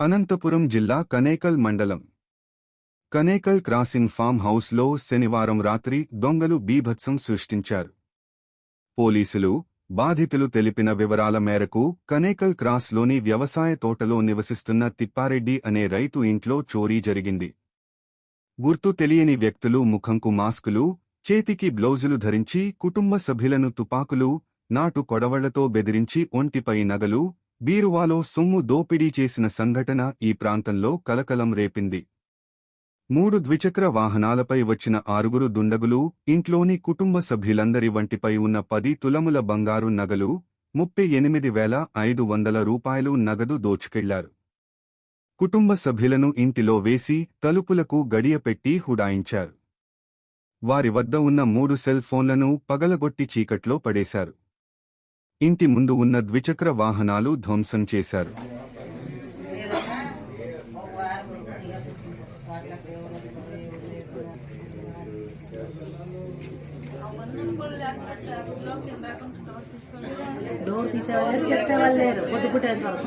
అనంతపురం జిల్లా కనేకల్ మండలం. Kanekal crossing form హౌస్లో శనివారం రాత్రి దొంగలు బీభత్సం సృష్టించారు. పోలీసులు బాధితులు తెలిపిన వివరాల మేరకు కనేకల్ క్రాస్లోని వ్యవసాయ తోటలో నివసిస్తున్న తిప్పారెడ్డి అనే రైతు ఇంట్లో చోరీ జరిగింది. గుర్తు తెలియని వ్యక్తులు ముఖంకు మాస్కులు చేతికి బ్లౌజులు ధరించి కుటుంబ సభ్యులను తుపాకులు నాటు కొడవళ్ళతో బెదిరించి ఒంటిపై నగలు బీరువాలో సొమ్ము దోపిడీ చేసిన సంఘటన ఈ ప్రాంతంలో కలకలం రేపింది. మూడు ద్విచక్ర వాహనాలపై వచ్చిన ఆరుగురు దుండగులు ఇంట్లోని కుటుంబ సభ్యులందరి వంటిపై ఉన్న పది తులముల బంగారు నగలు ముప్పై ఎనిమిది వేల ఐదు వందల రూపాయలు నగదు దోచుకెళ్ళారు. కుటుంబ సభ్యులను ఇంటిలో వేసి తలుపులకు గడియపెట్టి హుడాయించారు. వారి వద్ద ఉన్న మూడు సెల్ ఫోన్లను పగలగొట్టి చీకట్లో పడేశారు. ఇంటి ముందు ఉన్న ద్విచక్ర వాహనాలు ధ్వంసం చేశారు. డోర్ తీసేవాళ్ళు చెప్పేవాళ్ళు లేరు. పొద్దుపుట్టేంత వరకు.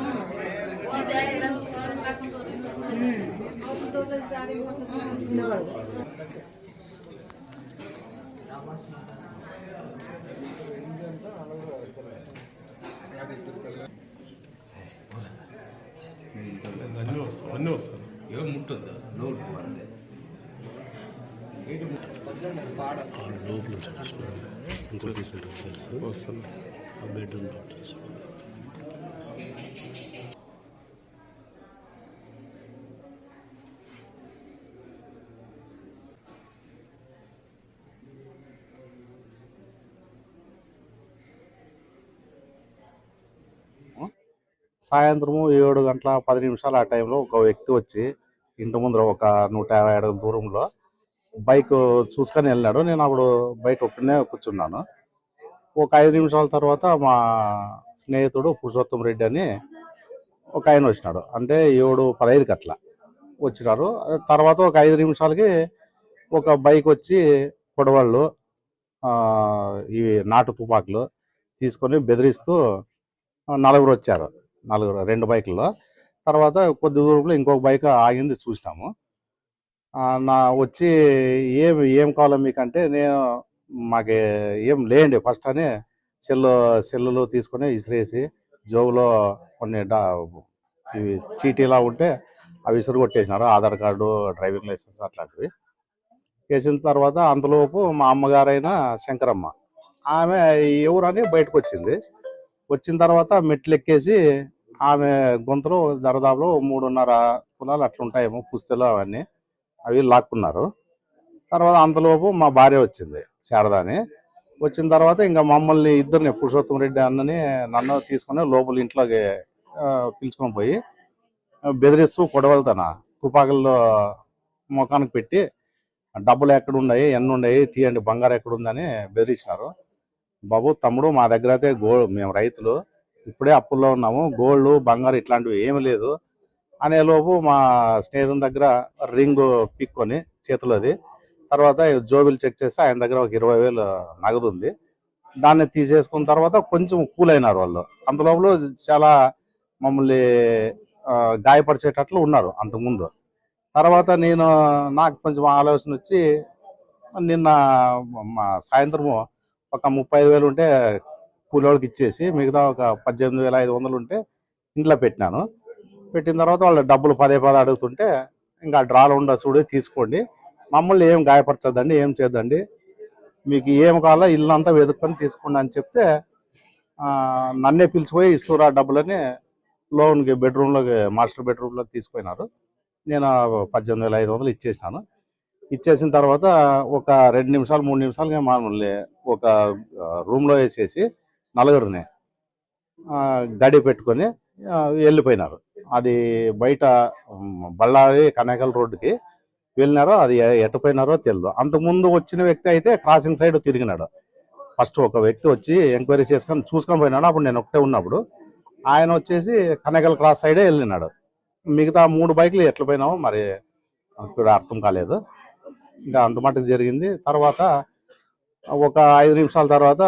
అన్నీ వస్తాయి అన్నీ వస్తాయి ఏం ముట్టొద్దు నోటు అంతే లోపల నుంచి తెలుసు. వస్తాను ఆ బెడ్రూమ్ లోపల సాయంత్రము ఏడు గంటల పది నిమిషాలు ఆ టైంలో ఒక వ్యక్తి వచ్చి ఇంటి ముందర ఒక నూట యాభై అడుగుల దూరంలో బైక్ చూసుకొని వెళ్ళాడు. నేను అప్పుడు బయట ఒక్కనే కూర్చున్నాను. ఒక ఐదు నిమిషాల తర్వాత మా స్నేహితుడు పురుషోత్తం రెడ్డి అని ఒక ఆయన వచ్చినాడు. అంటే ఏడు పదహైదు అట్లా వచ్చినారు. తర్వాత ఒక ఐదు నిమిషాలకి ఒక బైక్ వచ్చి పొడవాళ్ళు ఇవి నాటు తుపాకులు తీసుకొని బెదిరిస్తూ నలుగురు వచ్చారు. నలుగురు రెండు బైకుల్లో. తర్వాత కొద్ది దూరంలో ఇంకొక బైక్ ఆగింది చూసినాము. నా వచ్చి ఏం ఏం కావాలో మీకంటే నేను మాకు ఏం లేండి ఫస్ట్ అని సెల్లు సెల్లులో తీసుకొని ఇసిరేసి జోబులో కొన్ని డా ఇవి చీటీలా ఉంటే అవి ఇసురు కొట్టేసినారు ఆధార్ కార్డు డ్రైవింగ్ లైసెన్స్ అట్లాంటివి. వేసిన తర్వాత అంతలోపు మా అమ్మగారైన శంకరమ్మ. ఆమె ఎవరని బయటకు వచ్చింది వచ్చిన తర్వాత మెట్లు ఎక్కేసి ఆమె గుంతలో దరదాపులో మూడున్నర తులాలు అట్లా ఉంటాయేమో పుస్తలు అవన్నీ అవి లాక్కున్నారు. తర్వాత అంతలోపు మా భార్య వచ్చింది శారదాని. వచ్చిన తర్వాత ఇంకా మమ్మల్ని ఇద్దరిని పురుషోత్తం రెడ్డి అన్నని నన్ను తీసుకొని లోపల ఇంట్లోకి పిలుచుకొని పోయి బెదిరిస్తూ బెదిరిస్తూ కొడవలుతాన తుపాకుల్లో ముఖానికి పెట్టి డబ్బులు ఎక్కడున్నాయి? ఎన్ని ఉన్నాయి తీయండి బంగారం ఎక్కడుందని బెదిరించినారు. బాబు తమ్ముడు మా దగ్గర అయితే గోల్డ్ మేము రైతులు ఇప్పుడే అప్పుల్లో ఉన్నాము గోల్డ్ బంగారు ఇట్లాంటివి ఏమీ లేదు. అనే లోపు మా స్నేహితుని దగ్గర రింగ్ పిక్కొని చేతిలోది. తర్వాత జోబిలు చెక్ చేస్తే ఆయన దగ్గర ఒక ఇరవై వేలు నగదు ఉంది. దాన్ని తీసేసుకున్న తర్వాత కొంచెం కూల్ అయినారు వాళ్ళు. అంతలోపల చాలా మమ్మల్ని గాయపరిచేటట్లు ఉన్నారు అంతకుముందు. తర్వాత నేను నాకు కొంచెం ఆలోచన వచ్చి నిన్న మా సాయంత్రము ఒక ముప్పై ఐదు వేలు ఉంటే కూలోళ్ళకి ఇచ్చేసి మిగతా ఒక పద్దెనిమిది వేల ఐదు వందలు ఉంటే ఇంట్లో పెట్టినాను. పెట్టిన తర్వాత వాళ్ళు డబ్బులు పదే పదే అడుగుతుంటే ఇంకా డ్రాలో ఉండ చూడి తీసుకోండి. మమ్మల్ని ఏం గాయపరచద్దండి ఏం చేద్దండి మీకు ఏం కావాలో ఇల్లు అంతా వెతుక్కొని తీసుకోండి అని చెప్తే నన్నే పిలిచిపోయి ఇస్తురా డబ్బులని లోన్కి బెడ్రూమ్లోకి మాస్టర్ బెడ్రూమ్లోకి తీసుకుపోయినారు. నేను పద్దెనిమిది వేల ఐదు వందలు ఇచ్చేసినాను. ఇచ్చేసిన తర్వాత ఒక రెండు నిమిషాలు మూడు నిమిషాలు మామూలు ఒక రూమ్లో వేసేసి నలుగురిని గడి పెట్టుకొని వెళ్ళిపోయినారు. అది బయట బళ్ళారి కనేకల్ రోడ్డుకి వెళ్ళినారో అది ఎ- తెలియదు అంతకుముందు వచ్చిన వ్యక్తి అయితే క్రాసింగ్ సైడ్ తిరిగినాడు. ఫస్ట్ ఒక వ్యక్తి వచ్చి ఎంక్వైరీ చేసుకొని చూసుకొని పోయినాడు. అప్పుడు నేను ఒకటే ఉన్నప్పుడు ఆయన వచ్చేసి కనేకల్ క్రాస్ సైడే వెళ్ళినాడు. మిగతా మూడు బైకులు ఎట్లా పోయినామో మరి ఇప్పుడు అర్థం కాలేదు. ఇంకా అంత మటుకు జరిగింది. తర్వాత ఒక ఐదు నిమిషాల తర్వాత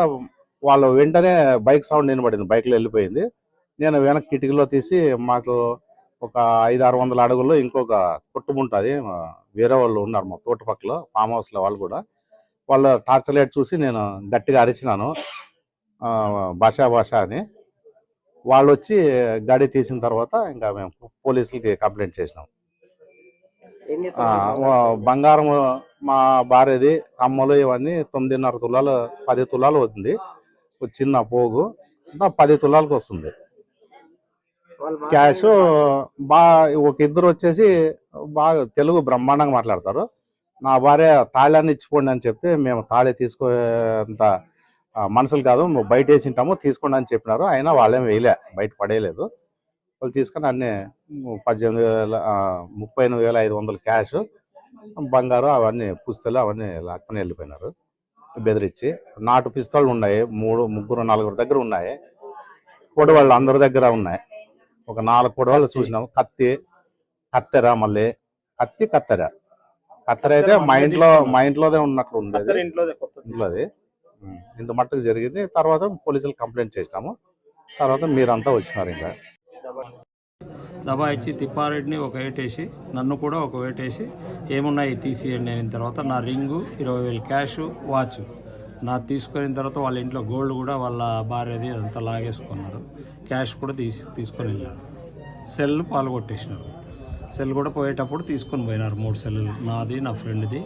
వాళ్ళు వెంటనే బైక్ సౌండ్ వినబడింది. బైక్లో వెళ్ళిపోయింది. నేను వెనక్కి కిటికీలో తీసి మాకు ఒక ఐదు ఆరు వందల అడుగుల్లో ఇంకొక కుటుంబం ఉంటుంది. వేరే వాళ్ళు ఉన్నారు మా తోట పక్కలో ఫామ్ హౌస్లో వాళ్ళు కూడా. వాళ్ళ టార్చర్ లైట్ చూసి నేను గట్టిగా అరిచినాను. భాషా భాష అని. వాళ్ళు వచ్చి గాడి తీసిన తర్వాత ఇంకా మేము పోలీసులకి కంప్లైంట్ చేసినాం. బంగారం మా భార్యది కమ్మలు ఇవన్నీ తొమ్మిదిన్నర తులాలు పది తులాలు అవుతుంది. ఒక చిన్న పోగు పది తులాలకు వస్తుంది. క్యాష్ బా ఒక ఇద్దరు వచ్చేసి బాగా తెలుగు బ్రహ్మాండంగా మాట్లాడతారు. నా భార్య తాళాన్ని ఇచ్చిపోండి అని చెప్తే మేము తాళి తీసుకోంత ఆ, మనుషులు కాదు బయట వేసి ఉంటాము తీసుకోండి అని చెప్పినారు. అయినా వాళ్ళేం వేయలే బయట పడేయలేదు. వాళ్ళు తీసుకొని అన్ని పద్దెనిమిది వేల ముప్పై ఎనిమిది వేల ఐదు వందలు క్యాష్ బంగారు అవన్నీ పుస్తలు అవన్నీ లాక్కొని వెళ్ళిపోయినారు. బెదిరించి నాటు పిస్తలు ఉన్నాయి మూడు ముగ్గురు నలుగురు దగ్గర ఉన్నాయి. కొడవాళ్ళు అందరి దగ్గర ఉన్నాయి. ఒక నాలుగు కొడవాళ్ళు చూసినాం కత్తి కత్తెర మళ్ళీ. కత్తి కత్తెర. కత్తెర అయితే మా ఇంట్లో మా ఇంట్లోదే ఉన్నట్లు ఉండేది. ఇంట్లోది. ఇంత మట్టుకు జరిగింది. తర్వాత పోలీసులు కంప్లైంట్ చేసినాము. తర్వాత మీరంతా వచ్చినారు ఇంకా. దబా ఇచ్చి తిప్పారెడ్డిని ఒక వేటేసి నన్ను కూడా ఒక వేటేసి ఏమున్నాయి తీసియండి అయిన తర్వాత నా రింగు ఇరవై వేలు క్యాష్ వాచ్. నా తీసుకున్న తర్వాత వాళ్ళ ఇంట్లో గోల్డ్ కూడా వాళ్ళ భార్యది అదంతా లాగేసుకున్నారు. క్యాష్ కూడా తీసి తీసుకొని వెళ్ళారు. సెల్ పాల్గొట్టేసినారు సెల్ కూడా పోయేటప్పుడు తీసుకొని పోయినారు మూడు సెల్లు నాది నా ఫ్రెండ్ది.